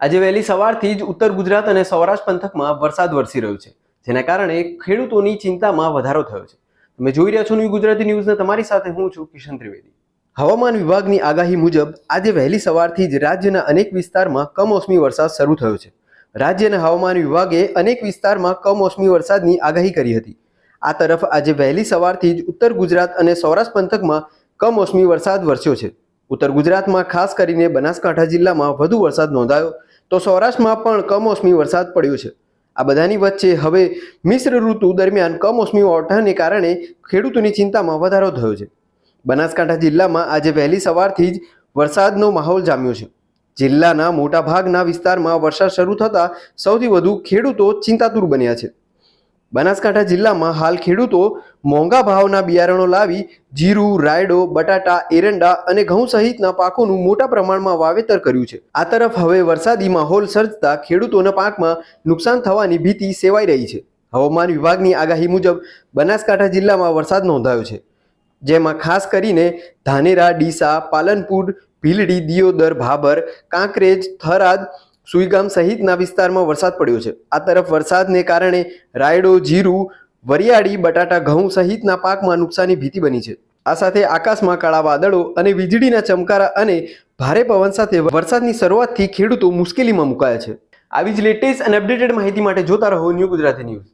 આજે વહેલી સવારથી જ ઉત્તર ગુજરાત અને સૌરાષ્ટ્ર પંથકમાં વરસાદ વરસી રહ્યો છે, જેના કારણે ખેડૂતોની ચિંતામાં વધારો થયો છે. તમે જોઈ રહ્યા છો ન્યૂ ગુજરાતી ન્યૂઝને તમારી સાથે હું છું કિશન ત્રિવેદી. હવામાન વિભાગની આગાહી મુજબ, આજે વહેલી સવારથી જ રાજ્યના અનેક વિસ્તારમાં કમોસમી વરસાદ શરૂ થયો છે. રાજ્યના હવામાન વિભાગે અનેક વિસ્તારમાં કમોસમી વરસાદની આગાહી કરી હતી. આ તરફ આજે વહેલી સવારથી જ ઉત્તર ગુજરાત અને સૌરાષ્ટ્ર પંથકમાં કમોસમી વરસાદ વરસ્યો છે. ઉત્તર ગુજરાતમાં ખાસ કરીને બનાસકાંઠા જિલ્લામાં વધુ વરસાદ નોંધાયો તો સૌરાષ્ટ્રમાં પણ કમોસમી વરસાદ પડ્યો છે. આ બધાની વચ્ચે હવે મિશ્ર ઋતુ દરમિયાન કમોસમી ઓઢાને કારણે ખેડૂતોની ચિંતામાં વધારો થયો છે. બનાસકાંઠા જિલ્લામાં આજે વહેલી સવારથી જ વરસાદનો માહોલ જામ્યો છે. જિલ્લાના મોટાભાગના વિસ્તારમાં વરસાદ શરૂ થતાં સૌથી વધુ ખેડૂતો ચિંતાતુર બન્યા છે. બનાસકાંઠા જિલ્લામાં હાલ ખેડૂતો મોંઘા ભાવના બિયારણો લાવી જીરું, રાયડો, બટાટા, એરંડા અને ઘઉં સહિતના પાકોનું મોટા પ્રમાણમાં વાવેતર કર્યું છે. આ તરફ હવે વરસાદી માહોલ સર્જતા ખેડૂતોના પાકમાં નુકસાન થવાની ભીતિ સેવાઈ રહી છે. હવામાન વિભાગની આગાહી મુજબ બનાસકાંઠા જિલ્લામાં વરસાદ નોંધાયો છે, જેમાં ખાસ કરીને ધાનેરા, ડીસા, પાલનપુર, ભીલડી, દિયોદર, ભાભર, કાંકરેજ, થરાદ સુઈગામ સહિતના વિસ્તારમાં વરસાદ પડ્યો છે. આ તરફ વરસાદને કારણે રાયડો, જીરું, વરિયાળી, બટાટા, ઘઉં સહિતના પાકમાં નુકસાની ભીતિ બની છે. આ સાથે આકાશમાં કાળા વાદળો અને વીજળીના ચમકારા અને ભારે પવન સાથે વરસાદની શરૂઆતથી ખેડૂતો મુશ્કેલીમાં મુકાયા છે. આવી જ લેટેસ્ટ અને અપડેટેડ માહિતી માટે જોતા રહો ન્યૂ ગુજરાતી ન્યૂઝ.